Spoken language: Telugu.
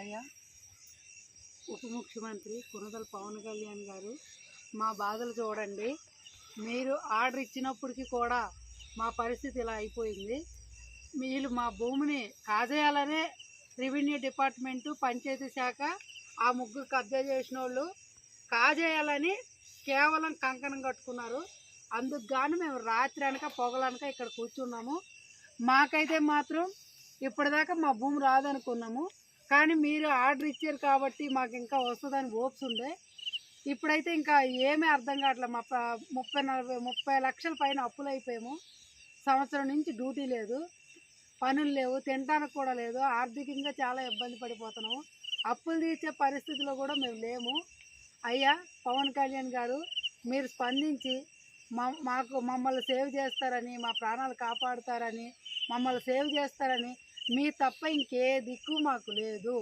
అయ్యా ఉప ముఖ్యమంత్రి కొనదల పవన్ కళ్యాణ్ గారు మా బాధలు చూడండి. మీరు ఆర్డర్ ఇచ్చినప్పటికీ కూడా మా పరిస్థితి ఇలా అయిపోయింది. వీళ్ళు మా భూమిని కాజేయాలనే రెవెన్యూ డిపార్ట్మెంటు పంచాయతీ శాఖ ఆ ముగ్గురు కబ్జా చేసిన వాళ్ళు కాజేయాలని కేవలం కంకణం కట్టుకున్నారు. అందుకు గాను మేము రాత్రి అనక పొగలనక ఇక్కడ కూర్చున్నాము. మాకైతే మాత్రం ఇప్పటిదాకా మా భూమి రాదనుకున్నాము. కానీ మీరు ఆర్డర్ ఇచ్చారు కాబట్టి మాకు ఇంకా వస్తుందని హోప్స్ ఉండే. ఇప్పుడైతే ఇంకా ఏమీ అర్థం కావట్లేదు. మా ముప్పై నలభై ముప్పై లక్షల పైన అప్పులు అయిపోయాము. సంవత్సరం నుంచి డ్యూటీ లేదు. పనులు లేవు. తినడానికి కూడా లేదు. ఆర్థికంగా చాలా ఇబ్బంది పడిపోతున్నాము. అప్పులు తీర్చే పరిస్థితిలో కూడా మేము లేము. అయ్యా పవన్ కళ్యాణ్ గారు మీరు స్పందించి మా మాకు మమ్మల్ని సేవ్ చేస్తారని మా ప్రాణాలు కాపాడుతారని మమ్మల్ని సేవ్ చేస్తారని మీ తప్ప ఇంకే దిక్కు మాకు లేదు.